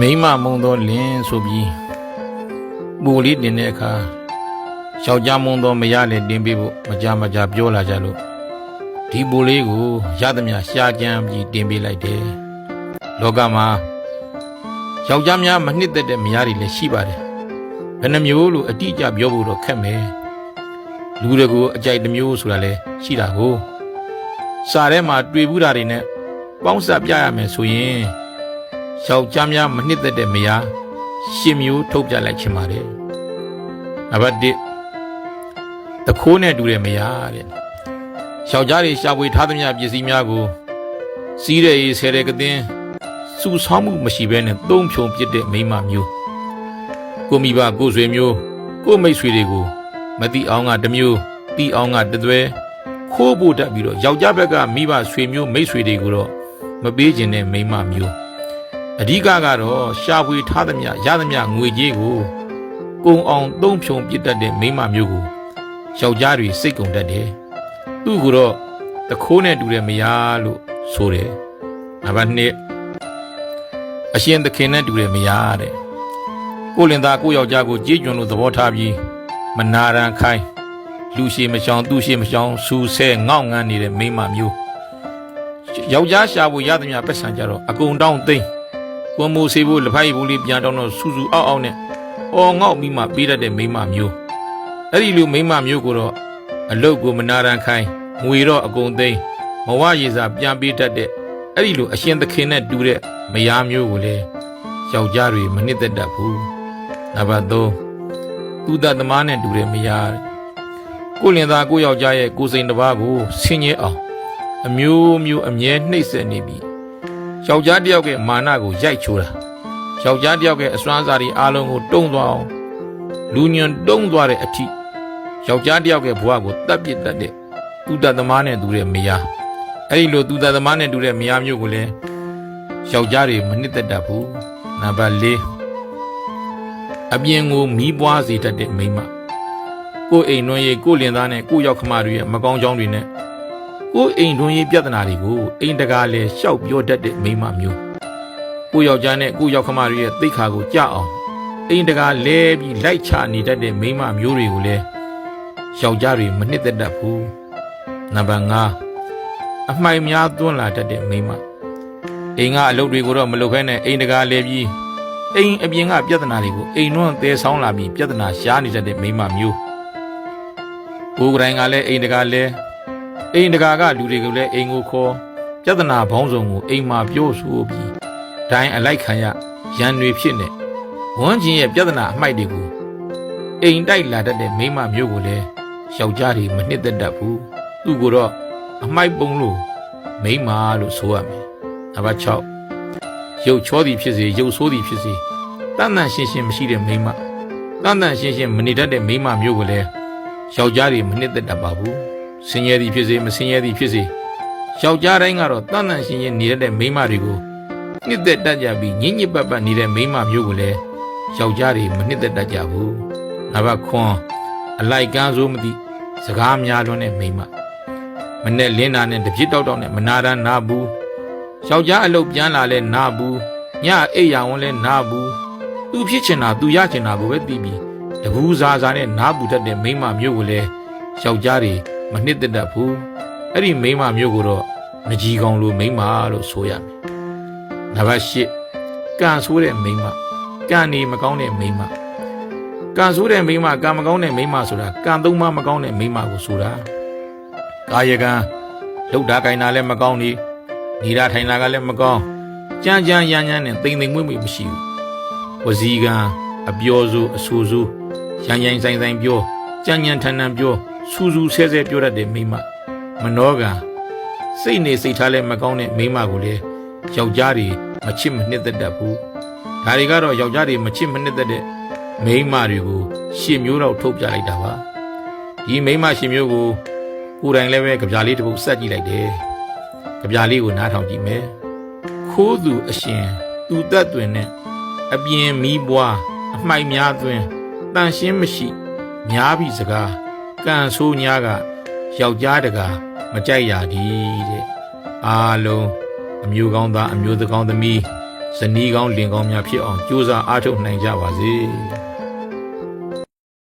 မိမမုံသောလင်းဆိုပြီးပူလေးတင်တဲ့အခါယောက်ျားမုံသောမရလည်းတင်ပေးဖို့မကြမကြပြောလာကြလို့ဒီပူလေးကိုရသမျှရှားကြမ်းပြီးတင်ပေးလိုက်တယ်လောကမှာယောက်ျားများမနှစ်သက်တဲ့မယားတွေလည်းရှိပါတယ်ဘယ်နှမျိုးလို့အတိအကျပြောဖို့တော့ခက်မယ်လူတွေကိုအကြိုက်တစ်မျိုးဆိုတာလည်းရှိတာကိုစာထဲမှာတွေ့ဘူးတာတွေနဲ့ပေါင်းစပ်ပြရမယ်ဆိုရင် ယောက်ျားများမနှစ်သက်တဲ့မယားရှင်မျိုးထုတ်ပြလိုက်ခြင်းပါတယ်။နံပါတ်1တခိုးနဲ့တူတဲ့မယားတဲ့။ယောက်ျားတွေရှာဖွေထားသမျှပစ္စည်းများကိုစီးတဲ့ရေးဆဲတဲ့ကသင်းစုဆောင်းမှုမရှိဘဲနဲ့သုံးဖြုံပစ်တဲ့မိန်းမမျိုးကိုမိဘကိုဆွေမျိုးကိုမိတ်ဆွေတွေကိုမတိအောင်ကတစ်မျိုးတီအောင်ကတစ်သွဲခိုးဖို့တက်ပြီးတော့ယောက်ျားဘက်ကမိဘဆွေမျိုးမိတ်ဆွေတွေကိုတော့မပေးခြင်းတဲ့မိန်းမမျိုး အဓိကကတော့ရှာဖွေထားသမျှရသမျှငွေကြေးကိုကုံအောင်သုံးဖြုံပစ်တတ်တဲ့မိန်းမမျိုးကိုယောက်ျားတွေစိတ်ကုန်တတ်တယ်။သူ့ကိုတော့တခိုးနဲ့တူတဲ့မယားလို့ဆိုတယ်။နံပါတ်2အရှင်သခင်နဲ့တူတဲ့မယားတဲ့။ကိုလင်သားကိုယောက်ျားကိုကြေးကျွန်လို့သဘောထားပြီးမနာရန်ခိုင်းလူရှိမချောင်သူရှိမချောင်စူဆဲငေါငန်းနေတဲ့မိန်းမမျိုးယောက်ျားရှာဖို့ရသမျှပတ်စံကြတော့အကုန်တောင်းသိမ့် ကွန်မိုးဆေးဖို့လက်ဖိုက်ဘူးလေးပြန်တောင်းတော့စူစူအောက်အောက်နဲ့အော်ငေါက်ပြီးမှပေးတတ်တဲ့မိန်းမမျိုးအဲ့ဒီလိုမိန်းမမျိုးကိုတော့အလုတ်ကိုမနာရန်ခိုင်းငွေတော့အကုန်သိမ်းမဝရေစာပြန်ပေးတတ်တဲ့အဲ့ဒီလိုအရှင်သခင်နဲ့တူတဲ့မယားမျိုးကိုလည်းယောက်ျားတွေမနစ်သက်တတ်ဘူးနံပါတ်3သူတသမားနဲ့တူတဲ့မယားကိုလင်သားကိုယောက်ျားရဲ့ကိုယ်စိန်တစ်ပါးကိုဆင်းရဲအောင်အမျိုးမျိုးအမြဲနှိပ်စက်နေပြီ ယောက်ျားတစ်ယောက်ရဲ့မာနကိုရိုက်ချိုးတာယောက်ျားတစ်ယောက်ရဲ့အစွမ်းစားတွေအားလုံးကိုတုံ့သွားအောင်လူညွန်တုံ့သွားတဲ့အထိယောက်ျားတစ်ယောက်ရဲ့ဘဝကိုတတ်ပစ်တတ်တဲ့သူတသမားနဲ့တူတဲ့မယားအဲ့ဒီလိုသူတသမားနဲ့တူတဲ့မယားမျိုးကိုလည်းယောက်ျားတွေမနှစ်သက်တတ်ဘူးနံပါတ်၄အပြင်ကိုမီးပွားစေတတ်တဲ့မိန်းမကိုယ်အိမ်တွင်းရေးကိုယ်လင်သားနဲ့ကိုယ်ရောက်ခမတွေရဲ့မကောင်းကြောင်းတွေနဲ့ ကိုယ်အိမ်တွင်းရေးပြဿနာတွေကိုအိမ်တကာလဲရှောက်ပြောတတ်တဲ့မိန်းမမျိုးကိုယောက်ျားနဲ့ကိုယောက်ခမတွေရဲ့တိတ်ခါကိုကြအောင်အိမ်တကာလဲပြီးလိုက်ချနေတတ်တဲ့မိန်းမမျိုးတွေကိုလည်းယောက်ျားတွေမနှစ်သက်တတ်ဘူးနံပါတ်5အမှိုင်များသွန်းလာတတ်တဲ့မိန်းမအိမ်ကအလုပ်တွေကိုတော့မလုပ်ခဲနဲ့အိမ်တကာလဲပြီးအိမ်အပြင်ကပြဿနာတွေကိုအိမ်တွန်းသဲဆောင်လာပြီးပြဿနာရှားနေတတ်တဲ့မိန်းမမျိုးကိုယ်ကတိုင်ကလည်းအိမ်တကာလဲ အိမ်တကာကလူတွေကိုလည်းအိမ်ကိုခေါ်ပြဿနာဘောင်းဆောင်ကိုအိမ်မှာပြောဆိုပြီးဒိုင်းအလိုက်ခံရရန်တွေဖြစ်နေဝန်းကျင်ရဲ့ပြဿနာအမှိုက်တွေကိုအိမ်တိုက်လာတတ်တဲ့မိန်းမမျိုးကိုလည်းယောက်ျားတွေမနှစ်သက်တတ်ဘူးသူကိုတော့အမှိုက်ပုံလို့မိန်းမလို့ဆိုရမယ်နံပါတ်6ရုပ်ချောသည်ဖြစ်စေရုပ်ဆိုးသည်ဖြစ်စေတန်တန်ရှင်းရှင်းမရှိတဲ့မိန်းမတန်တန်ရှင်းရှင်းမနေတတ်တဲ့မိန်းမမျိုးကိုလည်းယောက်ျားတွေမနှစ်သက်တတ်ပါဘူး ဆင်းရဲသည်ဖြစ်စေမဆင်းရဲသည်ဖြစ်စေယောက်ျားတိုင်းကတော့တန်တန်ရှင်းရှင်းနေရတဲ့မိန်းမတွေကိုနှစ်သက်တတ်ကြပြီးညင်ညစ်ပတ်ပတ်နေတဲ့မိန်းမမျိုးကိုလည်းယောက်ျားတွေမနှစ်သက်တတ်ကြဘူး။နောက်ပါခွန်အလိုက်ကန်းစိုးမသိစကားများလွန်းတဲ့မိန်းမမနဲ့လင်းနာနဲ့တပြစ်တောက်တောက်နဲ့မနာတန်းနာဘူးယောက်ျားအလုပ်ပြန်လာလဲနာဘူးညအိပ်ရဝန်လဲနာဘူးသူဖြစ်ချင်တာသူရချင်တာကိုပဲသိပြီးတဘူးစားစားနဲ့နားပူတတ်တဲ့မိန်းမမျိုးကိုလည်းယောက်ျားတွေ မနှစ်သက်တတ်ဘူးအဲ့ဒီမိန်းမမျိုးကိုတော့ငကြီးကောင်လိုမိန်းမလို့ဆိုရမယ်နံပါတ်၈ကံဆိုးတဲ့မိန်းမကံနေမကောင်းတဲ့မိန်းမကံဆိုးတဲ့မိန်းမကံမကောင်းတဲ့မိန်းမဆိုတာကံသုံးပါးမကောင်းတဲ့မိန်းမကိုဆိုတာကာယကံလှုပ်တာကိုင်တာလည်းမကောင်းနေနေတာထိုင်တာကလည်းမကောင်းကြမ်းကြမ်းရမ်းရမ်းနဲ့တိမ်တိမ်မွေ့မွေ့မရှိဘူးဝစီကံအပြောစိုးအဆူဆူရမ်းရမ်းဆိုင်ဆိုင်ပြောကြမ်းကြမ်းထန်ထန်ပြော စူးစူးဆဲဆဲပြောတတ်တဲ့မိန်းမမနောကစိတ်နေစိတ်ထားလဲမကောင်းတဲ့မိန်းမကိုလည်းယောက်ျားတွေမချစ်မနှစ်သက်တတ်ဘူးဒါတွေကတော့ယောက်ျားတွေမချစ်မနှစ်သက်တဲ့မိန်းမတွေကိုရှစ်မျိုးတော့ထုတ်ပြလိုက်တာပါဒီမိန်းမရှစ်မျိုးကိုကိုယ်တိုင်လည်းပဲကြပြားလေးတစ်ပုဒ်စက်ကြည့်လိုက်တယ်ကြပြားလေးကိုနားထောင်ကြည့်မယ်ခိုးသူအရှင်သူတက်တွင်နဲ့အပြင်မီးပွားအမှိုက်များသွင်းတန်ရှင်းမရှိ များပြီစကား ကံဆိုးညားကယောက်ျားတကာမကြိုက်ရသည်တဲ့အာလုံးအမျိုးကောင်းသားအမျိုးသကောင်းသမီးဇနီးကောင်းလင်ကောင်းများဖြစ်အောင်ကြိုးစားအားထုတ်နိုင်ကြပါစေ။